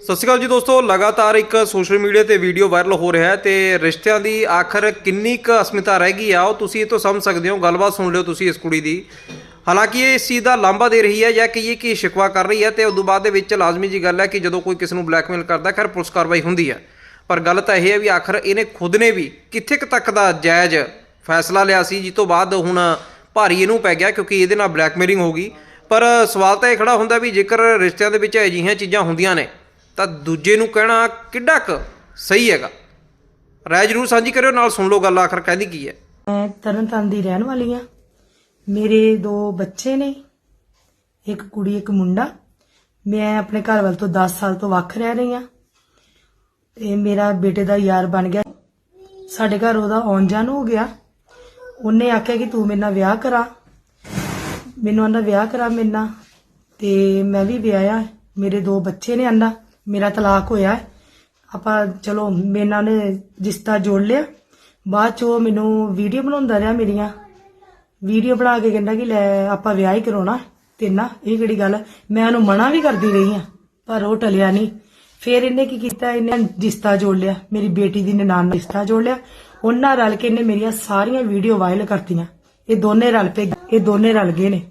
ਸਤਿ ਸ਼੍ਰੀ ਅਕਾਲ ਜੀ ਦੋਸਤੋ, ਲਗਾਤਾਰ ਇੱਕ ਸੋਸ਼ਲ ਮੀਡੀਆ ਤੇ ਵੀਡੀਓ ਵਾਇਰਲ ਹੋ ਰਿਹਾ ਹੈ ਤੇ ਰਿਸ਼ਤਿਆਂ ਦੀ ਆਖਰ ਕਿੰਨੀ ਕੁ ਅਸਮਿਤਾ ਰਹਿ ਗਈ ਆ, ਉਹ ਤੁਸੀਂ ਇਹ ਤੋਂ ਸਮਝ ਸਕਦੇ ਹੋ, ਗੱਲਬਾਤ ਸੁਣ ਲਿਓ ਤੁਸੀਂ ਇਸ ਕੁੜੀ ਦੀ। ਹਾਲਾਂਕਿ ਇਹ ਇਸ ਚੀਜ਼ ਦਾ ਲਾਂਭਾ ਦੇ ਰਹੀ ਹੈ ਜਾਂ ਕਹੀਏ ਕਿ ਸ਼ਿਕਵਾ ਕਰ ਰਹੀ ਹੈ ਤੇ ਉਦੋਂ ਬਾਅਦ ਦੇ ਵਿੱਚ ਲਾਜ਼ਮੀ ਜੀ ਗੱਲ ਹੈ ਕਿ ਜਦੋਂ ਕੋਈ ਕਿਸ ਨੂੰ ਬਲੈਕਮੇਲ ਕਰਦਾ, ਖੈਰ ਪੁਲਿਸ ਕਾਰਵਾਈ ਹੁੰਦੀ ਹੈ। ਪਰ ਗੱਲ ਤਾਂ ਇਹ ਹੈ ਵੀ ਆਖਰ ਇਹਨੇ ਖੁਦ ਨੇ ਵੀ ਕਿੱਥੇ ਕੁ ਤੱਕ ਦਾ ਜਾਇਜ਼ ਫੈਸਲਾ ਲਿਆ ਸੀ, ਜਿਸ ਤੋਂ ਬਾਅਦ ਹੁਣ ਭਾਰੀ ਇਹਨੂੰ ਪੈ ਗਿਆ ਕਿਉਂਕਿ ਇਹਦੇ ਨਾਲ ਬਲੈਕਮੇਲਿੰਗ ਹੋ ਗਈ। ਪਰ ਸਵਾਲ ਤਾਂ ਇਹ ਖੜਾ ਹੁੰਦਾ ਵੀ ਜੇਕਰ ਰਿਸ਼ਤਿਆਂ ਦੇ ਵਿੱਚ ਅਜਿਹੀਆਂ ਚੀਜ਼ਾਂ ਹੁੰਦੀਆਂ ਨੇ ਤਾਂ ਦੂਜੇ ਨੂੰ ਕਹਿਣਾ ਕਿੱਡਾ ਕੁ ਸਹੀ ਹੈਗਾ। ਰਾਏ ਜਰੂਰ ਸਾਂਝੀ ਕਰਿਓ, ਨਾਲ ਸੁਣ ਲਓ ਗੱਲ, ਆਖਰ ਕਹਿੰਦੀ ਕੀ ਹੈ। ਮੈਂ ਤਰਨਤਾਰਨ ਦੀ ਰਹਿਣ ਵਾਲੀ ਆ ਮੇਰੇ ਦੋ ਬੱਚੇ ਨੇ, ਇੱਕ ਕੁੜੀ, ਇੱਕ ਮੁੰਡਾ। ਮੈਂ ਆਪਣੇ ਘਰ ਵੱਲ ਤੋਂ 10 ਸਾਲ ਤੋਂ ਵੱਖ ਰਹਿ ਰਹੀ ਆ ਤੇ ਮੇਰਾ ਬੇਟੇ ਦਾ ਯਾਰ ਬਣ ਗਿਆ। ਸਾਡੇ ਘਰ ਉਹਦਾ ਆਉਣ ਜਾਣ ਹੋ ਗਿਆ। ਉਹਨੇ ਆਖਿਆ ਕਿ ਤੂੰ ਮੇਰੇ ਨਾਲ ਵਿਆਹ ਕਰਾ। ਮੈਨੂੰ ਆਂਦਾ ਵਿਆਹ ਕਰਾ ਮੇਰੇ ਨਾਲ। ਤੇ ਮੈਂ ਵੀ ਵਿਆਹਿਆ। ਮੇਰੇ ਦੋ ਬੱਚੇ ਨੇ ਆਂਦਾ ਮੇਰਾ ਤਲਾਕ ਹੋਇਆ ਹੈ। ਆਪਾਂ, ਚਲੋ, ਮੇਰੇ ਨਾਲ ਉਹਨੇ ਰਿਸ਼ਤਾ ਜੋੜ ਲਿਆ। ਬਾਅਦ ਚ ਉਹ ਮੈਨੂੰ ਵੀਡੀਓ ਬਣਾਉਂਦਾ ਰਿਹਾ ਮੇਰੀਆਂ। ਵੀਡੀਓ ਬਣਾ ਕੇ ਕਹਿੰਦਾ ਕਿ ਲੈ, ਆਪਾਂ ਵਿਆਹ ਹੀ ਕਰਾਉਣਾ ਤੇ ਨਾ ਇਹ ਕਿਹੜੀ ਗੱਲ ਹੈ? ਮੈਂ ਉਹਨੂੰ ਮਨਾ ਵੀ ਕਰਦੀ ਰਹੀ ਹਾਂ, ਪਰ ਉਹ ਟਲਿਆ ਨਹੀਂ। ਫਿਰ ਇਹਨੇ ਕੀ ਕੀਤਾ? ਇਹਨੇ ਰਿਸ਼ਤਾ ਜੋੜ ਲਿਆ। ਮੇਰੀ ਬੇਟੀ ਦੀ ਨਨਾਣ ਨਾਲ ਰਿਸ਼ਤਾ ਜੋੜ ਲਿਆ। ਉਹਨਾਂ ਰਲ ਕੇ ਇਹਨੇ ਮੇਰੀਆਂ ਸਾਰੀਆਂ ਵੀਡੀਓ ਵਾਇਰਲ ਕਰਤੀਆਂ। ਇਹ ਦੋਨੇ ਰਲ ਪਏ, ਇਹ ਦੋਨੇ ਰਲ ਗਏ ਨੇ।